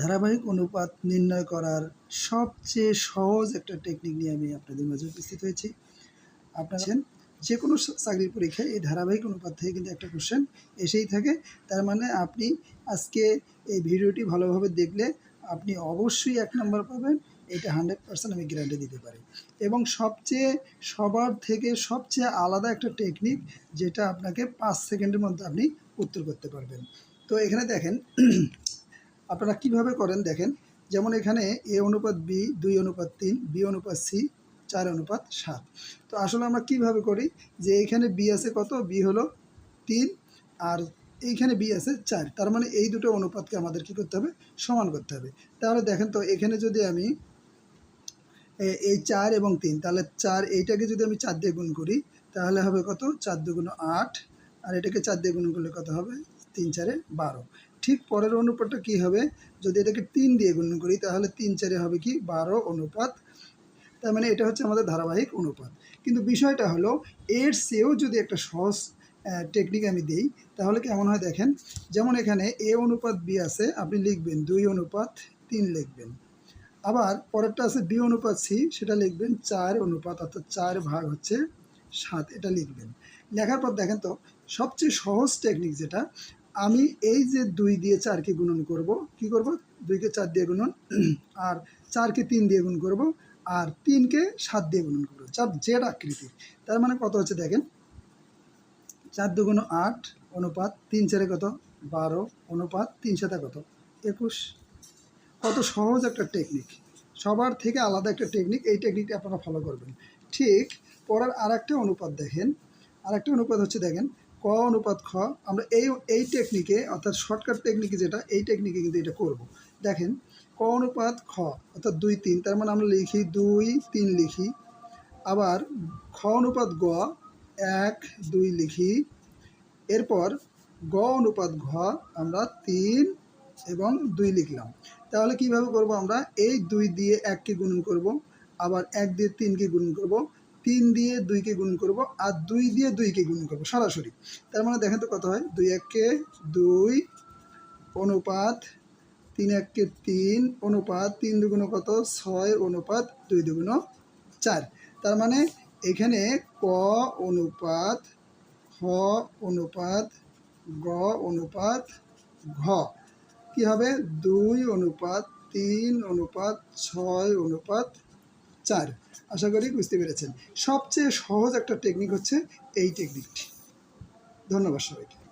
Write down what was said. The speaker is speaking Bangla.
ধারাবাহিক অনুপাত নির্ণয় করার সবচেয়ে সহজ একটা টেকনিক নিয়ে আমি আপনাদের মাঝে উপস্থিত হয়েছি। আপনারা যে কোনো চাকরির পরীক্ষায় এই ধারাবাহিক অনুপাত থেকে কিন্তু একটা কোশ্চেন এসেই থাকে। তার মানে আপনি আজকে এই ভিডিওটি ভালোভাবে দেখলে আপনি অবশ্যই এক নম্বর পাবেন, এটা হান্ড্রেড পার্সেন্ট আমি গ্যারান্টি দিতে পারি। এবং সবচেয়ে, সবার থেকে সবচেয়ে আলাদা একটা টেকনিক যেটা আপনাকে পাঁচ সেকেন্ডের মধ্যে আপনি উত্তর করতে পারবেন। তো এখানে দেখেন আপনারা কীভাবে করেন দেখেন। যেমন এখানে এ অনুপাত বি, দুই অনুপাত তিন, বি অনুপাত সি, চার অনুপাত সাত। তো আসলে আমরা কীভাবে করি যে এইখানে বি আছে কত? বি হলো তিন আর এইখানে বি আছে চার। তার মানে এই দুটো অনুপাতকে আমাদের কি করতে হবে? সমান করতে হবে। তাহলে দেখেন তো এখানে যদি আমি এই চার এবং তিন, তাহলে চার এইটাকে যদি আমি চার দিয়ে গুণ করি, তাহলে হবে কত? চার দুগুণ আট। আর এটাকে চার দিয়ে গুণ করলে কত হবে? তিন চারে বারো। ঠিক পরের অনুপাতটা কি হবে? যদি এটাকে তিন দিয়ে গুণ করি, তাহলে তিন চারে হবে কি? বারো অনুপাত। তার মানে এটা হচ্ছে আমাদের ধারাবাহিক অনুপাত। কিন্তু বিষয়টা হলো, এর চেয়েও যদি একটা সহজ টেকনিক আমি দিই, তাহলে কেমন হয় দেখেন? যেমন এখানে এ অনুপাত বি আছে, আপনি লিখবেন দুই অনুপাত, তিন লিখবেন। আবার পরেরটা আছে বি অনুপাত সি, সেটা লিখবেন চার অনুপাত, অর্থাৎ চার ভাগ হচ্ছে সাত, এটা লিখবেন। লেখার পর দেখেন তো, সবচেয়ে সহজ টেকনিক যেটা আমি এই যে দুই দিয়ে চারকে গুণন করব, কি করব? দুইকে চার দিয়ে গুণন, আর চারকে তিন দিয়ে গুণ করব, আর তিনকে সাত দিয়ে গুণন করব। চার জেড আকৃতির। তার মানে কত হচ্ছে দেখেন? চার দুগুণ আট অনুপাত তিন চারে কত? বারো অনুপাত তিন সাথে কত? একুশ। কত সহজ একটা টেকনিক সবার থেকে আলাদা একটা টেকনিক এই টেকনিকটা আপনারা ফলো করবেন। ঠিক পরের আর একটা অনুপাত দেখেন। আর একটা অনুপাত হচ্ছে দেখেন ক অনুপাত খ, আমরা এই এই টেকনিকে অর্থাৎ শর্টকাট টেকনিকে যেটা, এই টেকনিকে কিন্তু এটা করব। দেখেন, ক অনুপাত খ, অর্থাৎ দুই, তিন, তার মানে আমরা লিখি দুই, তিন লিখি। আবার খ অনুপাত গ, এক, দুই লিখি। এরপর গ অনুপাত ঘ, আমরা তিন এবং দুই লিখলাম। তাহলে কীভাবে করব আমরা? এই দুই দিয়ে এককে গুণন করব, আবার এক দিয়ে তিনকে গুণন করব। তিন দিয়ে দুইকে গুণ করব আর দুই দিয়ে দুইকে গুণ করব সরাসরি। তার মানে দেখেন তো কত হয়? দুই এককে দুই অনুপাত তিন এককে তিন অনুপাত তিন দুগুণ কত? ছয় অনুপাত দুই দুগুণ চার। তার মানে এখানে ক অনুপাত খ অনুপাত, গ অনুপাত, ঘ। কি হবে? দুই অনুপাত, তিন অনুপাত, ছয় অনুপাত চার। আশা করি বুঝতে পেরেছেন। সবচেয়ে সহজ একটা টেকনিক হচ্ছে এই টেকনিকটি ধন্যবাদ সবাইকে।